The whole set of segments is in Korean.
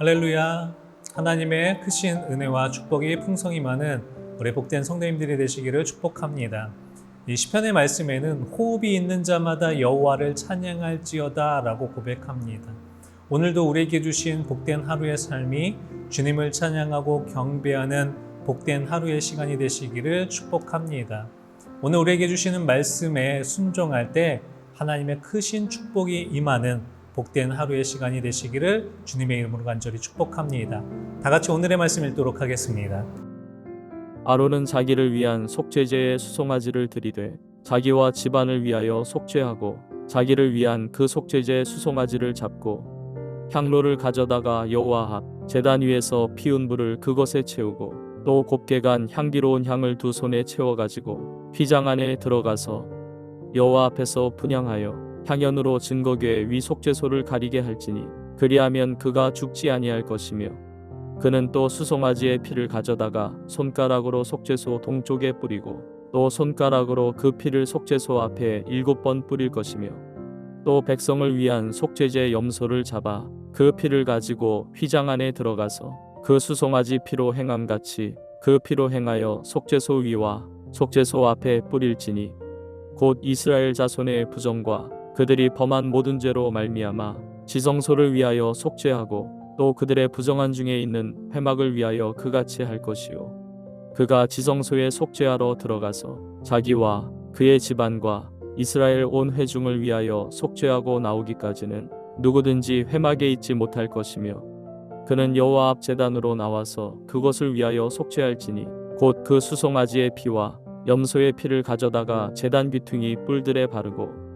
할렐루야. 하나님의 크신 은혜와 축복이 풍성히 많은 우리 복된 성도님들이 되시기를 축복합니다. 이 시편의 말씀에는 호흡이 있는 자마다 여호와를 찬양할지어다라고 고백합니다. 오늘도 우리에게 주신 복된 하루의 삶이 주님을 찬양하고 경배하는 복된 하루의 시간이 되시기를 축복합니다. 오늘 우리에게 주시는 말씀에 순종할 때 하나님의 크신 축복이 임하는 복된 하루의 시간이 되시기를 주님의 이름으로 간절히 축복합니다. 다 같이 오늘의 말씀 읽도록 하겠습니다. 아론은 자기를 위한 속죄제의 수송아지를 드리되 자기와 집안을 위하여 속죄하고 자기를 위한 그 속죄제의 수송아지를 잡고 향로를 가져다가 여호와 앞 제단 위에서 피운 불을 그것에 채우고 또 곱게 간 향기로운 향을 두 손에 채워 가지고 휘장 안에 들어가서 여호와 앞에서 분향하여 향연으로 증거궤 위 속죄소를 가리게 할지니 그리하면 그가 죽지 아니할 것이며 그는 또 수송아지의 피를 가져다가 손가락으로 속죄소 동쪽에 뿌리고 또 손가락으로 그 피를 속죄소 앞에 일곱 번 뿌릴 것이며 또 백성을 위한 속죄제 염소를 잡아 그 피를 가지고 휘장 안에 들어가서 그 수송아지 피로 행함같이 그 피로 행하여 속죄소 위와 속죄소 앞에 뿌릴지니 곧 이스라엘 자손의 부정과 그들이 범한 모든 죄로 말미암아 지성소를 위하여 속죄하고 또 그들의 부정한 중에 있는 회막을 위하여 그같이 할 것이요. 그가 지성소에 속죄하러 들어가서 자기와 그의 집안과 이스라엘 온 회중을 위하여 속죄하고 나오기까지는 누구든지 회막에 있지 못할 것이며 그는 여호와 앞 제단으로 나와서 그것을 위하여 속죄할지니 곧 그 수송아지의 피와 염소의 피를 가져다가 제단 귀퉁이 뿔들에 바르고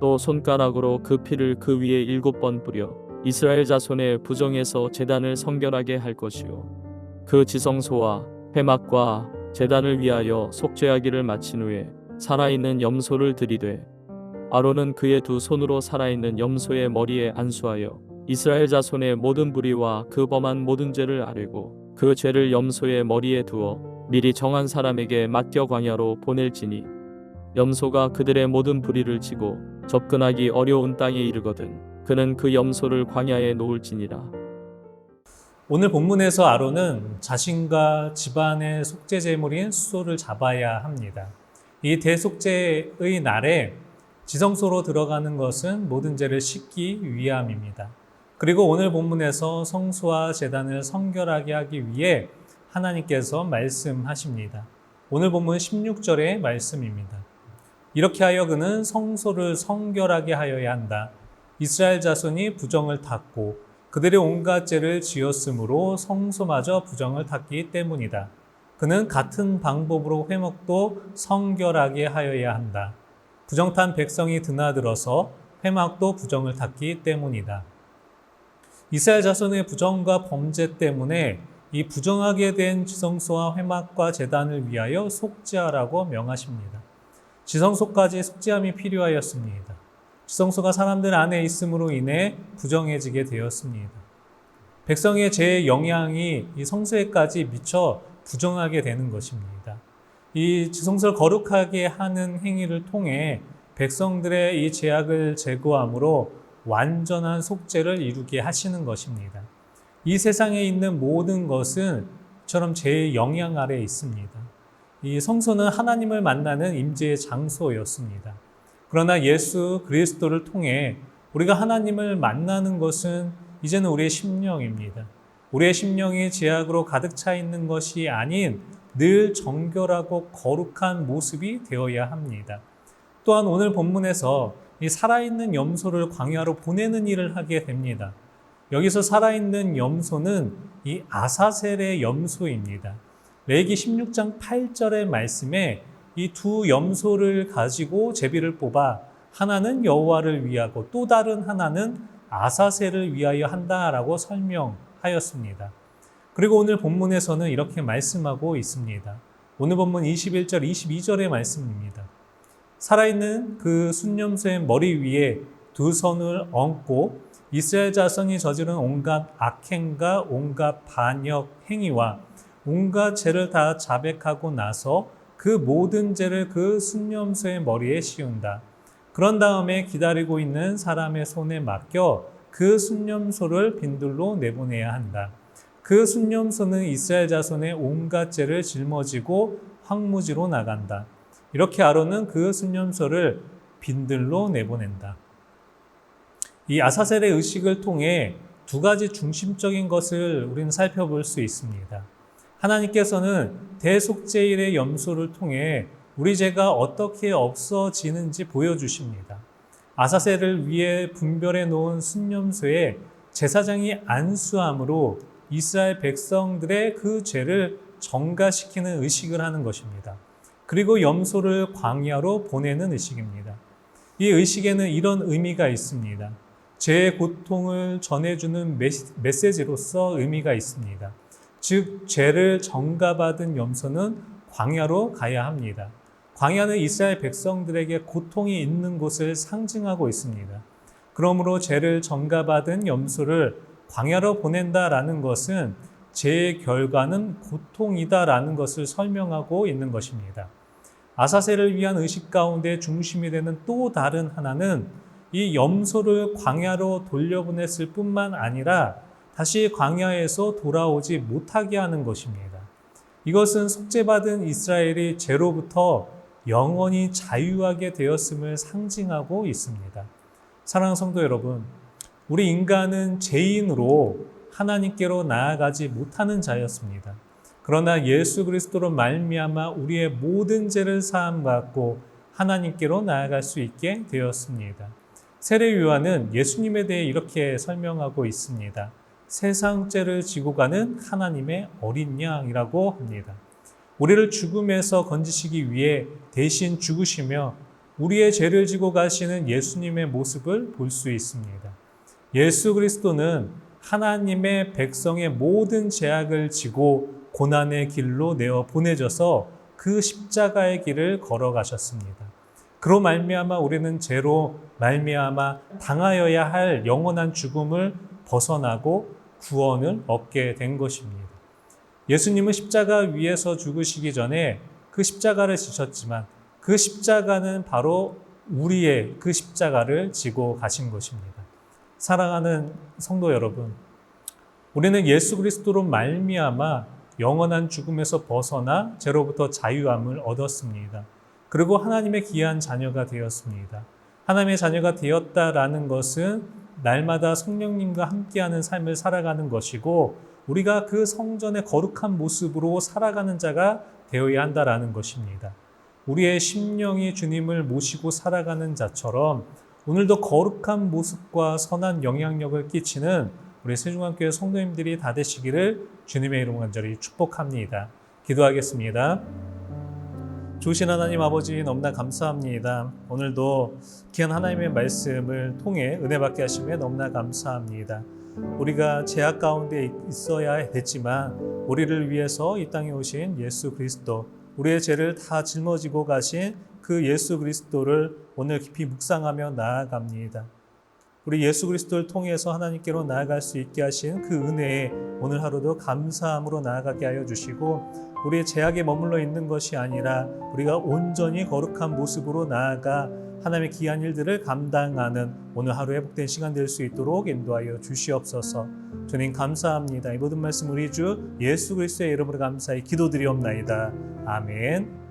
또 손가락으로 그 피를 그 위에 일곱 번 뿌려 이스라엘 자손의 부정에서 제단을 성결하게 할 것이요. 그 지성소와 회막과 제단을 위하여 속죄하기를 마친 후에 살아있는 염소를 들이되 아론은 그의 두 손으로 살아있는 염소의 머리에 안수하여 이스라엘 자손의 모든 불의와 그 범한 모든 죄를 아뢰고 그 죄를 염소의 머리에 두어 미리 정한 사람에게 맡겨 광야로 보낼지니 염소가 그들의 모든 불의를 지고 접근하기 어려운 땅에 이르거든 그는 그 염소를 광야에 놓을지니라 오늘 본문에서 아론은 자신과 집안의 속죄 제물인 수소를 잡아야 합니다. 이 대속죄의 날에 지성소로 들어가는 것은 모든 죄를 씻기 위함입니다. 그리고 오늘 본문에서 성소와 제단을 성결하게 하기 위해 하나님께서 말씀하십니다. 오늘 본문 16절의 말씀입니다. 이렇게 하여 그는 성소를 성결하게 하여야 한다. 이스라엘 자손이 부정을 탔고 그들의 온갖 죄를 지었으므로 성소마저 부정을 탔기 때문이다. 그는 같은 방법으로 회막도 성결하게 하여야 한다. 부정탄 백성이 드나들어서 회막도 부정을 탔기 때문이다. 이스라엘 자손의 부정과 범죄 때문에 이 부정하게 된 지성소와 회막과 재단을 위하여 속죄하라고 명하십니다. 지성소까지 속죄함이 필요하였습니다. 지성소가 사람들 안에 있음으로 인해 부정해지게 되었습니다. 백성의 죄의 영향이 이 성소에까지 미쳐 부정하게 되는 것입니다. 이 지성소를 거룩하게 하는 행위를 통해 백성들의 이 죄악을 제거함으로 완전한 속죄를 이루게 하시는 것입니다. 이 세상에 있는 모든 것은 처럼 죄의 영향 아래 있습니다. 이 성소는 하나님을 만나는 임재의 장소였습니다. 그러나 예수 그리스도를 통해 우리가 하나님을 만나는 것은 이제는 우리의 심령입니다. 우리의 심령이 죄악으로 가득 차 있는 것이 아닌 늘 정결하고 거룩한 모습이 되어야 합니다. 또한 오늘 본문에서 이 살아있는 염소를 광야로 보내는 일을 하게 됩니다. 여기서 살아있는 염소는 이 아사셀의 염소입니다. 레기 16장 8절의 말씀에 이 두 염소를 가지고 제비를 뽑아 하나는 여호와를 위하고 또 다른 하나는 아사셀을 위하여 한다라고 설명하였습니다. 그리고 오늘 본문에서는 이렇게 말씀하고 있습니다. 오늘 본문 21절, 22절의 말씀입니다. 살아있는 그 순념소의 머리 위에 두 손을 얹고 이스라엘 자손이 저지른 온갖 악행과 온갖 반역 행위와 온갖 죄를 다 자백하고 나서 그 모든 죄를 그 순념소의 머리에 씌운다. 그런 다음에 기다리고 있는 사람의 손에 맡겨 그 순념소를 빈들로 내보내야 한다. 그 순념소는 이스라엘 자손의 온갖 죄를 짊어지고 황무지로 나간다. 이렇게 아론은 그 순념소를 빈들로 내보낸다. 이 아사셀의 의식을 통해 두 가지 중심적인 것을 우리는 살펴볼 수 있습니다. 하나님께서는 대속제일의 염소를 통해 우리 죄가 어떻게 없어지는지 보여주십니다. 아사셀을 위해 분별해 놓은 순념소에 제사장이 안수함으로 이스라엘 백성들의 그 죄를 정가시키는 의식을 하는 것입니다. 그리고 염소를 광야로 보내는 의식입니다. 이 의식에는 이런 의미가 있습니다. 죄의 고통을 전해주는 메시지로서 의미가 있습니다. 즉, 죄를 정가받은 염소는 광야로 가야 합니다. 광야는 이스라엘 백성들에게 고통이 있는 곳을 상징하고 있습니다. 그러므로 죄를 정가받은 염소를 광야로 보낸다라는 것은 죄의 결과는 고통이다라는 것을 설명하고 있는 것입니다. 아사셀을 위한 의식 가운데 중심이 되는 또 다른 하나는 이 염소를 광야로 돌려보냈을 뿐만 아니라 다시 광야에서 돌아오지 못하게 하는 것입니다. 이것은 속죄받은 이스라엘이 죄로부터 영원히 자유하게 되었음을 상징하고 있습니다. 사랑하는 성도 여러분, 우리 인간은 죄인으로 하나님께로 나아가지 못하는 자였습니다. 그러나 예수 그리스도로 말미암아 우리의 모든 죄를 사함 받고 하나님께로 나아갈 수 있게 되었습니다. 세례 요한은 예수님에 대해 이렇게 설명하고 있습니다. 세상 죄를 지고 가는 하나님의 어린 양이라고 합니다. 우리를 죽음에서 건지시기 위해 대신 죽으시며 우리의 죄를 지고 가시는 예수님의 모습을 볼 수 있습니다. 예수 그리스도는 하나님의 백성의 모든 죄악을 지고 고난의 길로 내어 보내져서 그 십자가의 길을 걸어가셨습니다. 그로 말미암아 우리는 죄로 말미암아 당하여야 할 영원한 죽음을 벗어나고 구원을 얻게 된 것입니다. 예수님은 십자가 위에서 죽으시기 전에 그 십자가를 지셨지만 그 십자가는 바로 우리의 그 십자가를 지고 가신 것입니다. 사랑하는 성도 여러분, 우리는 예수 그리스도로 말미암아 영원한 죽음에서 벗어나 죄로부터 자유함을 얻었습니다. 그리고 하나님의 귀한 자녀가 되었습니다. 하나님의 자녀가 되었다라는 것은 날마다 성령님과 함께하는 삶을 살아가는 것이고 우리가 그 성전의 거룩한 모습으로 살아가는 자가 되어야 한다라는 것입니다. 우리의 심령이 주님을 모시고 살아가는 자처럼 오늘도 거룩한 모습과 선한 영향력을 끼치는 우리 세종학교의 성도님들이 다 되시기를 주님의 이름 간절히 축복합니다. 기도하겠습니다. 좋으신 하나님 아버지 너무나 감사합니다. 오늘도 귀한 하나님의 말씀을 통해 은혜 받게 하심에 너무나 감사합니다. 우리가 죄악 가운데 있어야 했지만 우리를 위해서 이 땅에 오신 예수 그리스도 우리의 죄를 다 짊어지고 가신 그 예수 그리스도를 오늘 깊이 묵상하며 나아갑니다. 우리 예수 그리스도를 통해서 하나님께로 나아갈 수 있게 하신 그 은혜에 오늘 하루도 감사함으로 나아가게 하여 주시고 우리의 제약에 머물러 있는 것이 아니라 우리가 온전히 거룩한 모습으로 나아가 하나님의 귀한 일들을 감당하는 오늘 하루 회복된 시간 될 수 있도록 인도하여 주시옵소서. 주님 감사합니다. 이 모든 말씀 우리 주 예수 그리스도의 이름으로 감사히 기도드리옵나이다. 아멘.